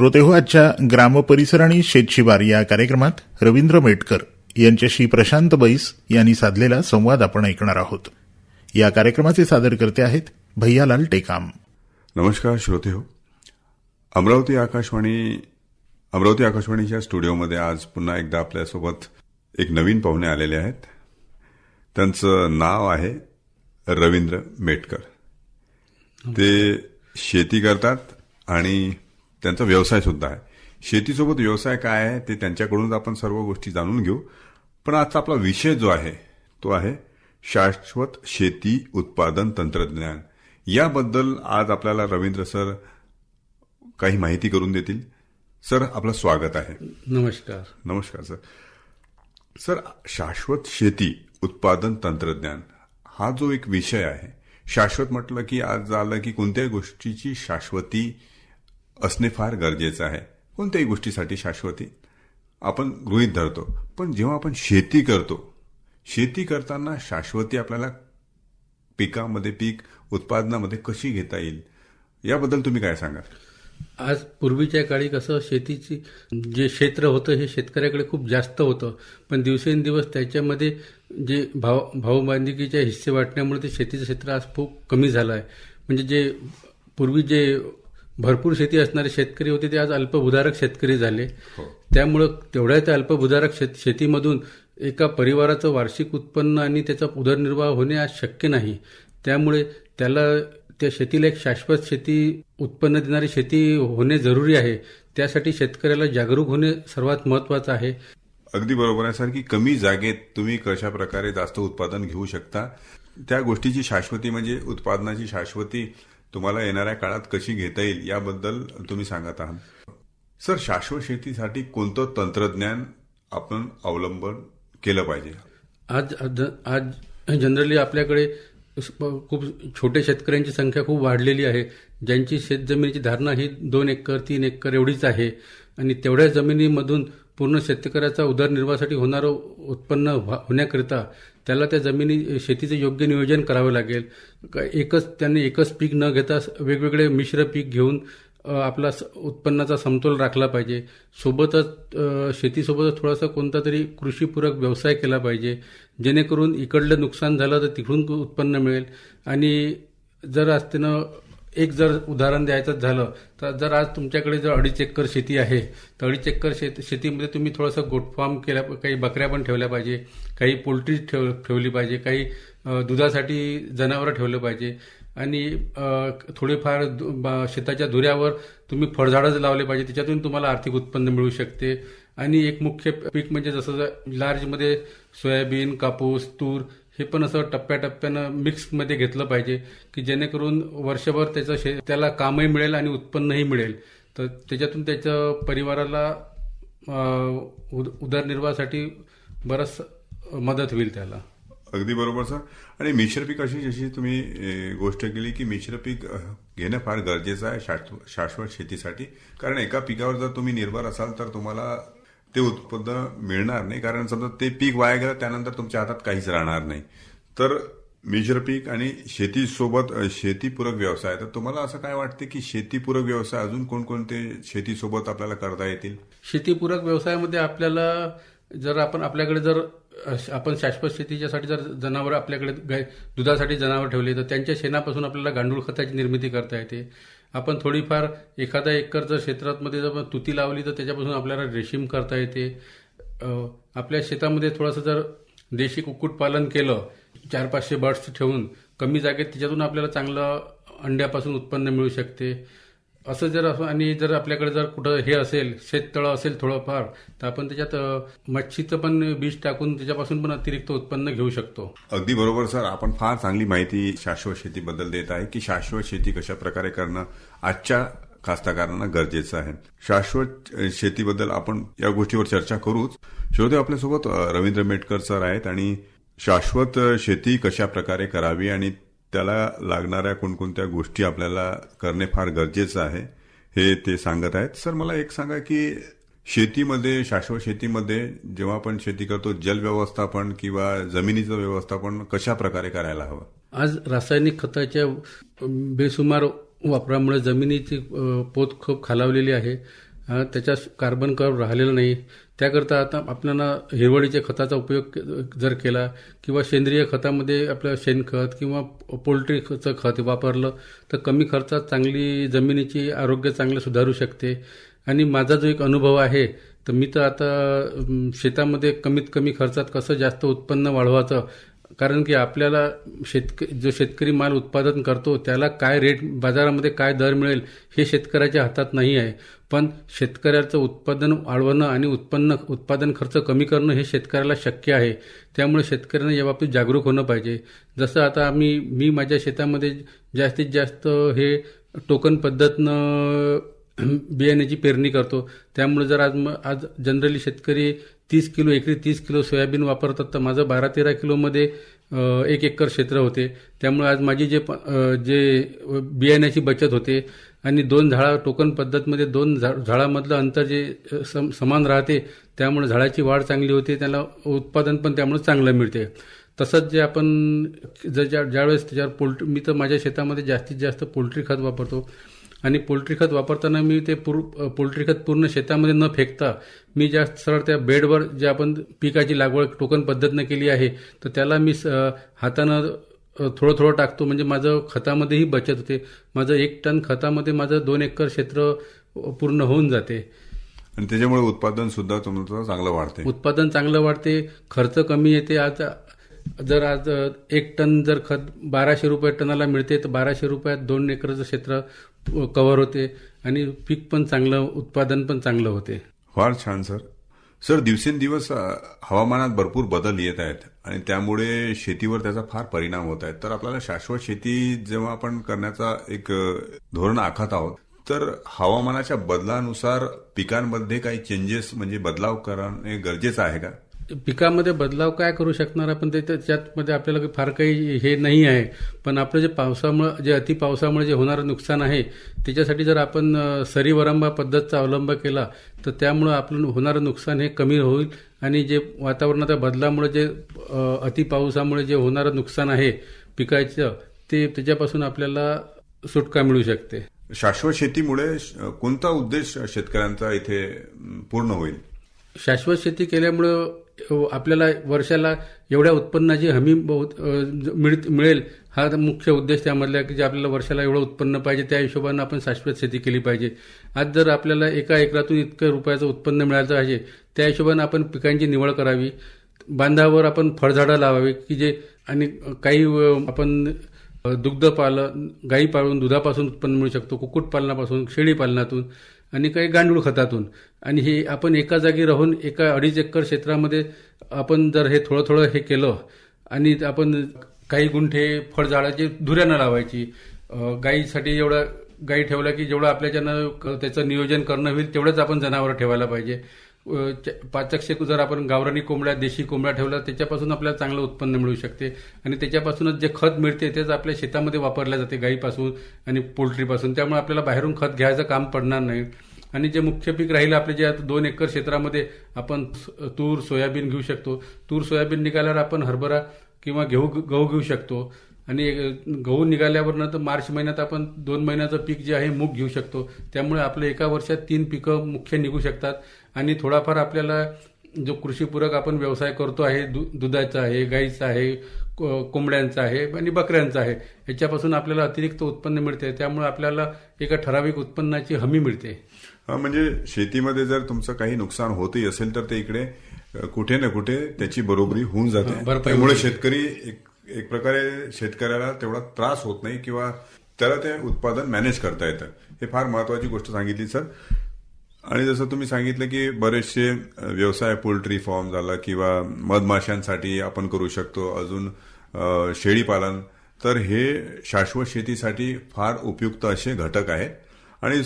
श्रोतेहो आजच्या ग्रामपरिसर आणि शेतशिवार या कार्यक्रमात रवींद्र मेटकर यांच्याशी प्रशांत बैस यांनी साधलेला संवाद आपण ऐकणार आहोत. या कार्यक्रमाचे सादरकर्ते आहेत भैयालाल टेकाम. नमस्कार श्रोते हो. अमरावती आकाशवाणी अमरावती आकाशवाणीच्या स्टुडिओमध्ये आज पुन्हा एकदा आपल्यासोबत एक नवीन पाहुणे आलेले आहेत. त्यांचं नाव आहे रवींद्र मेटकर. ते शेती करतात आणि त्यांचा व्यवसाय सुद्धा आहे. शेतीसोबत व्यवसाय काय आहे ते त्यांच्याकडूनच आपण सर्व गोष्टी जाणून घेऊ. पण आजचा आपला विषय जो आहे तो आहे शाश्वत शेती उत्पादन तंत्रज्ञान. याबद्दल आज आपल्याला रवींद्र सर काही माहिती करून देतील. सर आपलं स्वागत आहे. नमस्कार. नमस्कार सर. सर शाश्वत शेती उत्पादन तंत्रज्ञान हा जो एक विषय आहे शाश्वत म्हटलं की आज झालं की कोणत्याही गोष्टीची शाश्वती असणे फार गरजेचं आहे. कोणत्याही गोष्टीसाठी शाश्वती. आपण गृहीत धरतो पण जेव्हा आपण शेती करतो शेती करताना शाश्वती आपल्याला पिकामध्ये पीक उत्पादनामध्ये कशी घेता येईल याबद्दल तुम्ही काय सांगाल? आज पूर्वीच्या काळी कसं शेतीची जे क्षेत्र होतं हे शेतकऱ्याकडे खूप जास्त होतं. पण दिवसेंदिवस त्याच्यामध्ये जे भाव भावबांधिकीच्या हिस्से वाटण्यामुळे ते शेतीचं क्षेत्र आज खूप कमी झालं आहे. म्हणजे जे पूर्वी जे भरपूर शेती असणारे शेतकरी होते. ते आज अल्पभूधारक शेतकरी झाले. त्यामुळं तेवढ्या त्या अल्पभूधारक शेत शेतीमधून एका परिवाराचं वार्षिक उत्पन्न आणि त्याचा उदरनिर्वाह होणे आज शक्य नाही. त्यामुळे त्याला त्या शेतीला एक शाश्वत शेती उत्पन्न देणारी शेती होणे जरुरी आहे. त्यासाठी शेतकऱ्याला जागरूक होणे सर्वात महत्वाचं आहे. अगदी बरोबर आहे सर की कमी जागेत तुम्ही कशा प्रकारे जास्त उत्पादन घेऊ शकता? त्या गोष्टीची शाश्वती म्हणजे उत्पादनाची शाश्वती तुम्हाला येणाऱ्या काळात कशी घेता येईल याबद्दल तुम्ही सांगत आहात. सर शाश्वत शेतीसाठी कोणतं तंत्रज्ञान आपण अवलंबन केलं पाहिजे? आज आज आज जनरली आपल्याकडे खूप छोटे शेतकऱ्यांची संख्या खूप वाढलेली आहे. ज्यांची शेतजमिनीची धारणा ही दोन एकर तीन एकर एवढीच आहे. आणि तेवढ्या जमिनीमधून पूर्ण शेतकऱ्याचा उदरनिर्वाहासाठी होणारं उत्पन्न होण्याकरिता त्याला त्या जमिनी शेतीचं योग्य नियोजन करावं लागेल. एकच त्यांनी एकच पीक न घेता वेगवेगळे मिश्र पीक घेऊन आपला उत्पन्नाचा समतोल राखला पाहिजे. सोबतच शेतीसोबतच थोडासा कोणता तरी कृषीपूरक व्यवसाय केला पाहिजे. जेणेकरून इकडलं नुकसान झालं तर तिकडून उत्पन्न मिळेल. आणि जर आज त्यानं एक जर उदाहरण द्यायचं झालं तर जर आज तुमच्याकडे जर अडीच एकर शेती आहे तर अडीच एकर शेत शेतीमध्ये तुम्ही थोडंसं गोटफार्म केल्या काही बकऱ्या पण ठेवल्या पाहिजे काही पोल्ट्री ठेव ठेवली पाहिजे काही दुधासाठी जनावरं ठेवलं पाहिजे आणि थोडेफार शेताच्या धुऱ्यावर तुम्ही फळझाडंच लावले पाहिजे त्याच्यातून तुम्हाला आर्थिक उत्पन्न मिळू शकते. आणि एक मुख्य पीक म्हणजे जसं लार्जमध्ये सोयाबीन कापूस तूर हे पण असं टप्प्याटप्प्यानं मिक्समध्ये घेतलं पाहिजे की जेणेकरून वर्षभर त्याचं शे त्याला कामही मिळेल आणि उत्पन्नही मिळेल. तर त्याच्यातून त्याच्या परिवाराला उदरनिर्वाहासाठी बरंच मदत होईल त्याला. अगदी बरोबर सर. आणि मिश्र पीक अशी जशी तुम्ही गोष्ट केली की मिश्र पीक घेणं फार गरजेचं आहे शाश्वत शेतीसाठी. कारण एका पिकावर जर तुम्ही निर्भर असाल तर तुम्हाला ते उत्पन्न मिळणार नाही. कारण समजा ते पीक वाया गेलं त्यानंतर तुमच्या हातात काहीच राहणार नाही. तर मेजर पीक आणि शेतीसोबत शेतीपूरक व्यवसाय. तर तुम्हाला असं काय वाटते की शेतीपूरक व्यवसाय अजून कोणकोणते शेतीसोबत आपल्याला करता येतील? शेतीपूरक व्यवसायामध्ये आपल्याला जर आपण आपल्याकडे जर आपण शाश्वत शेतीच्यासाठी जर जनावर आपल्याकडे दुधासाठी जनावर ठेवले तर त्यांच्या शेणापासून आपल्याला गांडूळ खताची निर्मिती करता येते. आपण थोडीफार एखादा एकर जर क्षेत्रामध्ये जर तुती लावली तर त्याच्यापासून आपल्याला रेशीम करता येते. आपल्या शेतामध्ये थोडंसं जर देशी कुक्कुटपालन केलं चार पाचशे बर्ड्स ठेवून कमी जागेत त्याच्यातून आपल्याला चांगलं अंड्यापासून उत्पन्न मिळू शकते. असं जर असं आणि जर आपल्याकडे जर कुठं हे असेल शेततळं असेल थोडंफार तर आपण त्याच्यात मच्छीचं पण बीज टाकून त्याच्यापासून पण अतिरिक्त उत्पन्न घेऊ शकतो. अगदी बरोबर सर. आपण फार चांगली माहिती शाश्वत शेतीबद्दल देत आहे की शाश्वत शेती कशा प्रकारे करणं आजच्या कास्तकारांना गरजेचं आहे. शाश्वत शेतीबद्दल आपण या गोष्टीवर चर्चा करूच. श्रोते आपल्यासोबत रवींद्र मेटकर सर आहेत आणि शाश्वत शेती कशा प्रकारे करावी आणि त्याला लागणाऱ्या कोणकोणत्या गोष्टी आपल्याला करणे फार गरजेचं आहे हे ते सांगत आहेत. सर मला एक सांगा की शेतीमध्ये शाश्वत शेतीमध्ये जेव्हा आपण शेती करतो जल व्यवस्थापन किंवा जमिनीचं व्यवस्थापन कशा प्रकारे करायला हवं? आज रासायनिक खताच्या बेसुमार वापरामुळे जमिनीची पोत खूप खालावलेली आहे. त्याच्या कार्बन कर्व राहिलेला नाही. त्याकरता आता आपल्याला हिरवळीच्या खताचा उपयोग जर केला किंवा सेंद्रिय खतामध्ये आपलं शेणखत किंवा पोल्ट्रीचं खत वापरलं तर कमी खर्चात चांगली जमिनीची आरोग्य चांगलं सुधारू शकते. आणि माझा जो एक अनुभव आहे तर मी तर आता शेतामध्ये कमीत कमी खर्चात कसं जास्त उत्पन्न वाढवायचं कारण की आपल्याला शेतक जो शेतकरी माल उत्पादन करतो त्याला काय रेट बाजारामध्ये काय दर मिळेल हे शेतकऱ्याच्या हातात नाही आहे. पण शेतकऱ्याचं उत्पादन वाढवणं आणि उत्पन्न उत्पादन खर्च कमी करणं हे शेतकऱ्याला शक्य आहे. त्यामुळे शेतकऱ्यांना याबाबतीत जागरूक होणं पाहिजे. जसं आता आम्ही मी माझ्या शेतामध्ये जास्तीत जास्त हे टोकन पद्धतनं बियाण्याची पेरणी करतो. त्यामुळे जर आज आज जनरली शेतकरी तीस किलो एकरी तीस किलो सोयाबीन वापरतात. तर माझं बारा तेरा किलोमध्ये एक एकर क्षेत्र होते. त्यामुळे आज माझी जे प- जे बियाण्याची बचत होते आणि दोन झाडा टोकन पद्धतमध्ये दोन झा झाडामधलं अंतर जे सम समान राहते त्यामुळे झाडाची वाढ चांगली होते. त्याला उत्पादन पण त्यामुळे चांगलं मिळते. तसंच जे आपण जर ज्या ज्यावेळेस त्याच्यावर पोल्ट्री मी तर माझ्या शेतामध्ये जास्तीत जास्त पोल्ट्री खत वापरतो. आणि पोल्ट्री खत वापरताना मी ते पूर पोल्ट्री खत पूर्ण शेतामध्ये न फेकता मी जास्त सरळ त्या बेडवर जे आपण पिकाची लागवड टोकन पद्धतीनं केली आहे तर त्याला मी हातानं थोडं थोडं टाकतो. म्हणजे माझं खतामध्येही बचत होते. माझं एक टन खतामध्ये माझं दोन एकर क्षेत्र पूर्ण होऊन जाते. आणि त्याच्यामुळे उत्पादन सुद्धा तुमचं चांगलं वाढते. उत्पादन चांगलं वाढते. खर्च कमी येते. आज जर आज एक टन जर खत बाराशे रुपये टनाला मिळते तर बाराशे रुपयात दोन एकरचं क्षेत्र कवर होते आणि पीक पण चांगलं उत्पादन पण चांगलं होते. फार छान सर. सर दिवसेंदिवस हवामानात भरपूर बदल येत आहेत आणि त्यामुळे शेतीवर त्याचा फार परिणाम होत आहे तर आपल्याला शाश्वत शेती जेव्हा आपण करण्याचा एक धोरण आखत आहोत तर हवामानाच्या बदलानुसार पिकांमध्ये काही चेंजेस म्हणजे बदलाव करणे गरजेचं आहे का? पिकामध्ये बदलाव काय करू शकणार आपण? ते त्याच्यामध्ये आपल्याला फार काही हे नाही आहे. पण आपलं जे पावसामुळे जे अति पावसामुळे जे होणारं नुकसान आहे त्याच्यासाठी जर आपण सरीवरंबा पद्धतचा अवलंब केला तर त्यामुळं आपलं होणारं नुकसान हे कमी होईल. आणि जे वातावरणाच्या बदलामुळे जे अति पावसामुळे जे होणारं नुकसान आहे पिकाचं ते त्याच्यापासून आपल्याला सुटका मिळू शकते. शाश्वत शेतीमुळे कोणता उद्देश शेतकऱ्यांचा इथे पूर्ण होईल? शाश्वत शेती केल्यामुळं आपल्याला वर्षाला एवढ्या उत्पन्नाची हमी बहुत मिळेल हा मुख्य उद्देश त्यामधला की जे आपल्याला वर्षाला एवढं उत्पन्न पाहिजे त्या हिशोबानं आपण शाश्वत शेती केली पाहिजे. आज जर आपल्याला एका एकरातून इतकं रुपयाचं उत्पन्न मिळायचं पाहिजे त्या हिशोबानं आपण पिकांची निवड करावी. बांधावर आपण फळझाडं लावावी की जे आणि काही आपण दुग्ध पालन गाई पाळून दुधापासून उत्पन्न मिळू शकतो कुक्कुटपालनापासून शेळीपालनातून आणि काही गांडूळ खतातून. आणि हे आपण एका जागी राहून एका अडीच एकर क्षेत्रामध्ये आपण जर हे थोडं थोडं हे केलं आणि आपण काही गुंठे फळझाडाची धुऱ्यानं लावायची गाईसाठी एवढं गाई ठेवला की जेवढं आपल्याच्यानं क- त्याचं नियोजन करणं होईल तेवढंच आपण जनावरं ठेवायला पाहिजे. पाचकशे जर आपण गावरानी कोंबड्या देशी कोंबड्या ठेवल्या त्याच्यापासून आपल्याला चांगलं उत्पन्न मिळू शकते. आणि त्याच्यापासूनच जे खत मिळते तेच आपल्या शेतामध्ये वापरल्या जाते गाईपासून आणि पोल्ट्रीपासून. त्यामुळे आपल्याला बाहेरून खत घ्यायचं काम पडणार नाही. आणि जे मुख्य पीक राहिलं आपले जे आता दोन एकर क्षेत्रामध्ये आपण स- तूर सोयाबीन घेऊ शकतो. तूर सोयाबीन निघाल्यावर आपण हरभरा किंवा गहू गहू घेऊ शकतो. आणि गहू निघाल्यावर तर मार्च महिन्यात आपण दोन महिन्याचं पीक जे आहे मूग घेऊ शकतो. त्यामुळे आपलं एका वर्षात तीन पिकं मुख्य निघू शकतात. आणि थोडाफार आपल्याला जो कृषीपूरक आपण व्यवसाय करतो आहे दु दुधाचा आहे गाईचा आहे कोंबड्यांचा आहे आणि बकऱ्यांचा आहे याच्यापासून आपल्याला अतिरिक्त उत्पन्न मिळते. त्यामुळे आपल्याला एका ठराविक उत्पन्नाची हमी मिळते. हा, म्हणजे शेतीमध्ये जर तुमचं काही नुकसान होतही असेल तर ते इकडे कुठे ना कुठे त्याची बरोबरी होऊन जाते. त्यामुळे. शेतकरी एक एक प्रकारे शेतकऱ्याला तेवढा त्रास होत नाही किंवा त्याला ते उत्पादन मॅनेज करता येतं. हे फार महत्वाची गोष्ट सांगितली सर. आणि जसं तुम्ही सांगितलं की बरेचसे व्यवसाय पोल्ट्री फॉर्म झाला किंवा मधमाशांसाठी आपण करू शकतो अजून शेळी पालन तर हे शाश्वत शेतीसाठी फार उपयुक्त असे घटक आहेत. आणि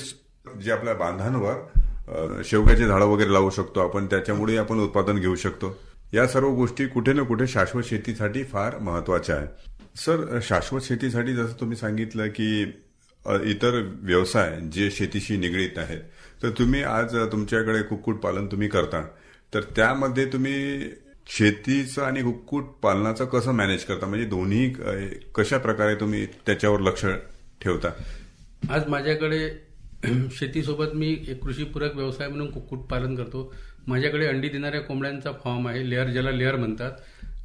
जे आपल्या बांधांवर शेवग्याचे झाडं वगैरे लावू शकतो आपण त्याच्यामुळे आपण उत्पादन घेऊ शकतो. या सर्व गोष्टी कुठे ना कुठे शाश्वत शेतीसाठी फार महत्त्वाच्या आहे सर शाश्वत शेतीसाठी जसं तुम्ही सांगितलं की इतर व्यवसाय जे शेतीशी निगडीत आहेत. तर तुम्ही आज तुमच्याकडे कुक्कुटपालन तुम्ही करता. तर त्यामध्ये तुम्ही शेतीचं आणि कुक्कुट पालनाचं कसं मॅनेज करता? म्हणजे दोन्ही कशा प्रकारे तुम्ही त्याच्यावर लक्ष ठेवता? आज माझ्याकडे शेतीसोबत मी एक कृषीपूरक व्यवसाय म्हणून कुक्कुटपालन करतो. माझ्याकडे अंडी देणाऱ्या कोंबड्यांचा फॉर्म आहे लेअर ज्याला लेअर म्हणतात.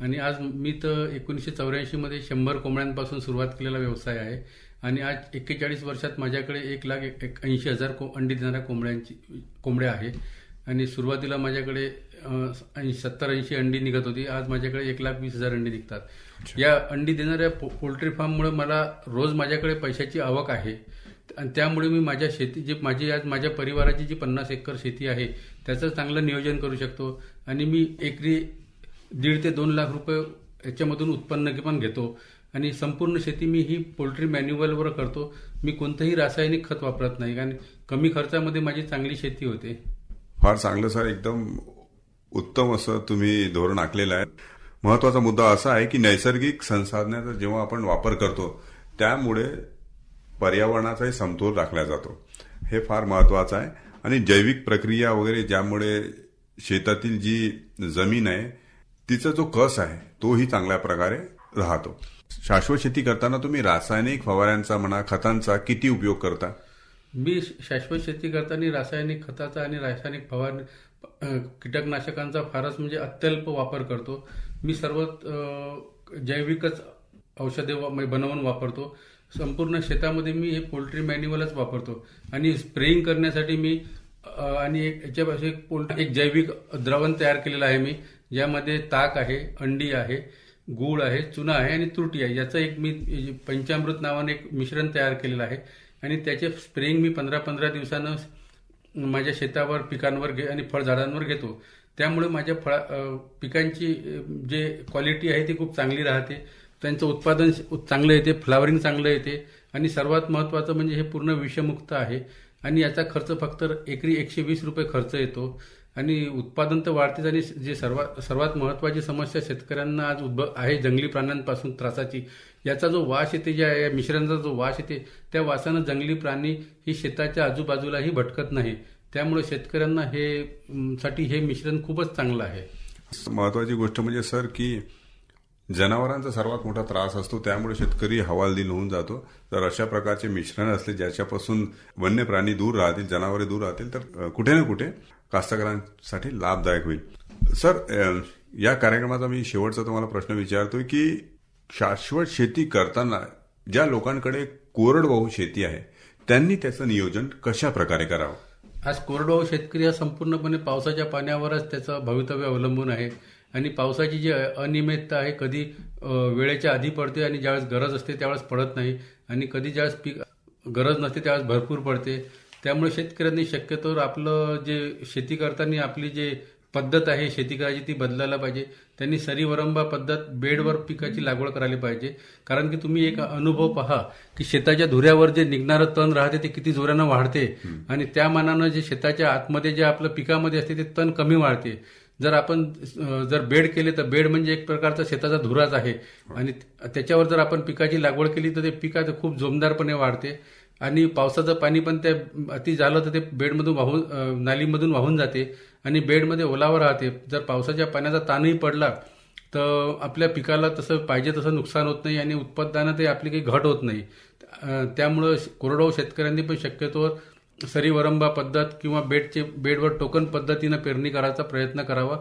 आणि आज मी तर एकोणीसशे चौऱ्याऐंशीमध्ये शंभर कोंबड्यांपासून सुरुवात केलेला व्यवसाय आहे. आणि आज एक्केचाळीस वर्षात माझ्याकडे एक लाख एक ऐंशी हजार को अंडी देणाऱ्या कोंबड्यांची कोंबड्या आहे आणि सुरुवातीला माझ्याकडे सत्तर ऐंशी अंडी निघत होती. आज माझ्याकडे एक लाख वीस हजार अंडी निघतात. या अंडी देणाऱ्या पो- पोल्ट्री फार्ममुळे मला रोज माझ्याकडे पैशाची आवक आहे. आणि त्यामुळे मी माझ्या शेती जी माझी आज माझ्या परिवाराची जी पन्नास एकर शेती आहे त्याचं चांगलं नियोजन करू शकतो. आणि मी एकरी दीड ते दोन लाख रुपये याच्यामधून उत्पन्न पण घेतो. आणि संपूर्ण शेती मी ही पोल्ट्री मॅन्युअलवर करतो. मी कोणतंही रासायनिक खत वापरत नाही कारण कमी खर्चामध्ये माझी चांगली शेती होते. फार चांगलं सर. एकदम उत्तम असं तुम्ही धोरण आखलेलं आहे. महत्त्वाचा मुद्दा असा आहे की नैसर्गिक संसाधनाचा जेव्हा आपण वापर करतो त्यामुळे पर्यावरणाचाही समतोल राखला जातो. हे फार महत्वाचं आहे. आणि जैविक प्रक्रिया वगैरे ज्यामुळे शेतातील जी जमीन आहे तिचा जो कस आहे तोही चांगल्या प्रकारे राहतो. शाश्वत शेती करताना तुम्ही रासायनिक फवाऱ्यांचा म्हणा खतांचा किती उपयोग करता? मी शाश्वत शेती करताना रासायनिक खताचा आणि रासायनिक फवारणी कीटकनाशकांचा फारच म्हणजे अत्यल्प वापर करतो. मी सर्व जैविकच औषधे म्हणजे बनवून वापरतो. संपूर्ण शेतामध्ये मी हे पोल्ट्री मॅन्युअलच वापरतो. आणि स्प्रेइंग करण्यासाठी मी आणि एक याच्यापासून एक पोल्ट्री एक जैविक द्रवण तयार केलेलं आहे मी ज्यामध्ये ताक आहे अंडी आहे गूळ आहे चुना आहे आणि त्रुटी आहे. याचं एक मी पंचामृत नावाने एक मिश्रण तयार केलेलं आहे. आणि त्याचे स्प्रेइंग मी पंधरा पंधरा दिवसानं माझ्या शेतावर पिकांवर घे आणि फळझाडांवर घेतो. त्यामुळे माझ्या फळा पिकांची जे क्वालिटी आहे ती खूप चांगली राहते. त्यांचं उत्पादन चांगलं येते फ्लावरिंग चांगलं येते. आणि सर्वात महत्त्वाचं म्हणजे हे पूर्ण विषमुक्त आहे. आणि याचा खर्च फक्त एकरी एकशे वीस रुपये खर्च येतो. आणि उत्पादन तर वाढतेच आणि जे सर्वात सर्वात महत्त्वाची समस्या शेतकऱ्यांना आज उद्भव आहे जंगली प्राण्यांपासून त्रासाची. याचा जो वास येते ज्या या मिश्रणाचा जो वास येते त्या वासानं जंगली प्राणी ही शेताच्या आजूबाजूलाही भटकत नाही. त्यामुळे शेतकऱ्यांना हे साठी हे मिश्रण खूपच चांगलं आहे. महत्वाची गोष्ट म्हणजे सर की जनावरांचा सर्वात मोठा त्रास असतो त्यामुळे शेतकरी हवालदिल होऊन जातो. तर अशा प्रकारचे मिश्रण असले ज्याच्यापासून वन्य प्राणी दूर राहतील जनावरे दूर राहतील तर कुठे ना कुठे कास्तकारांसाठी लाभदायक होईल. सर या कार्यक्रमाचा मी शेवटचा तुम्हाला प्रश्न विचारतोय की शाश्वत शेती करताना ज्या लोकांकडे कोरडवाहू शेती आहे त्यांनी त्याचं नियोजन कशा प्रकारे करावं? आज कोरडवाहू शेतकरी हा संपूर्णपणे पावसाच्या पाण्यावरच त्याचं भवितव्य अवलंबून आहे. आणि पावसाची जी अनियमितता आहे कधी वेळेच्या आधी पडते आणि ज्यावेळेस गरज असते त्यावेळेस पडत नाही. आणि कधी ज्यावेळेस पीक गरज नसते त्यावेळेस भरपूर पडते. त्यामुळे शेतकऱ्यांनी शक्यतोवर आपलं जे शेती करताना आपली जे पद्धत आहे शेती करायची ती बदलायला पाहिजे. त्यांनी सरीवरंबा पद्धत बेडवर पिकाची लागवड करायला पाहिजे. कारण की तुम्ही एक अनुभव पहा की शेताच्या धुऱ्यावर जे निघणारं तण राहते ते किती जोरानं वाढते. आणि त्या मानानं जे शेताच्या आतमध्ये जे आपलं पिकामध्ये असते ते तण कमी वाढते. जर आपण जर बेड केले तर बेड म्हणजे एक प्रकारचा शेताचा धुराच आहे. आणि त्याच्यावर जर आपण पिकाची लागवड केली तर ते पिकाचं खूप जोमदारपणे वाढते. आणि पावसाचं पाणी पण त्या अति झालं तर ते बेडमधून वाहून नालीमधून वाहून जाते आणि बेडमध्ये ओलावा राहते. जर पावसाच्या पाण्याचा ताणही पडला तर आपल्या पिकाला तसं पाहिजे तसं नुकसान होत नाही आणि उत्पादनातही आपली काही घट होत नाही. त्यामुळं कोरडवाहू शेतकऱ्यांनी पण शक्यतोवर सरीवरंबा पद्धत किंवा बेडचे बेडवर टोकन पद्धतीनं पेरणी करायचा प्रयत्न करावा.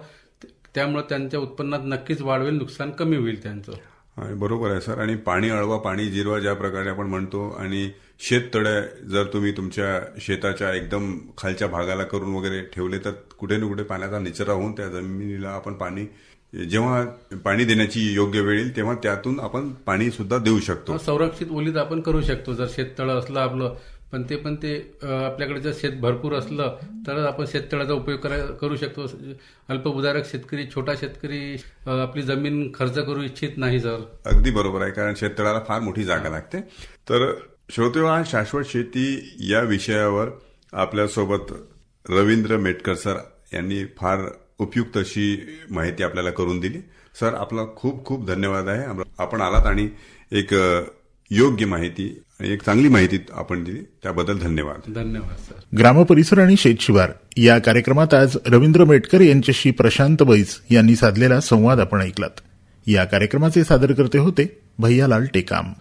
त्यामुळे त्यांच्या उत्पन्नात नक्कीच वाढ होईल नुकसान कमी होईल त्यांचं. बरोबर आहे सर. आणि पाणी अळवा पाणी जिरवा ज्या प्रकारे आपण म्हणतो आणि शेततळ्या जर तुम्ही तुमच्या शेताच्या एकदम खालच्या भागाला करून वगैरे ठेवले तर कुठे ना कुठे पाण्याचा निचरा होऊन त्या जमिनीला आपण पाणी जेव्हा पाणी देण्याची योग्य वेळ येईल तेव्हा त्यातून आपण पाणी सुद्धा देऊ शकतो. संरक्षित ओलीत आपण करू शकतो. जर शेततळं असलं आपलं पण ते पण ते आपल्याकडे जर शेत भरपूर असलं तरच आपण शेततळाचा उपयोग करा करू शकतो. अल्पभूधारक शेतकरी छोटा शेतकरी आपली जमीन खर्च करू इच्छित नाही सर अगदी बरोबर आहे कारण शेततळ्याला फार मोठी जागा लागते. तर श्रोते हो, शाश्वत शेती या विषयावर आपल्यासोबत रवींद्र मेटकर सर यांनी फार उपयुक्त अशी माहिती आपल्याला करून दिली. सर आपला खूप खूप धन्यवाद आहे. आपण आलात आणि एक योग्य माहिती एक चांगली माहिती आपण दिली. त्याबद्दल धन्यवाद. धन्यवाद सर. ग्रामपरिसर आणि शेतशिवार या कार्यक्रमात आज रवींद्र मेटकर यांच्याशी प्रशांत बैस यांनी साधलेला संवाद आपण ऐकलात. या कार्यक्रमाचे सादरकर्ते होते भैयालाल टेकाम.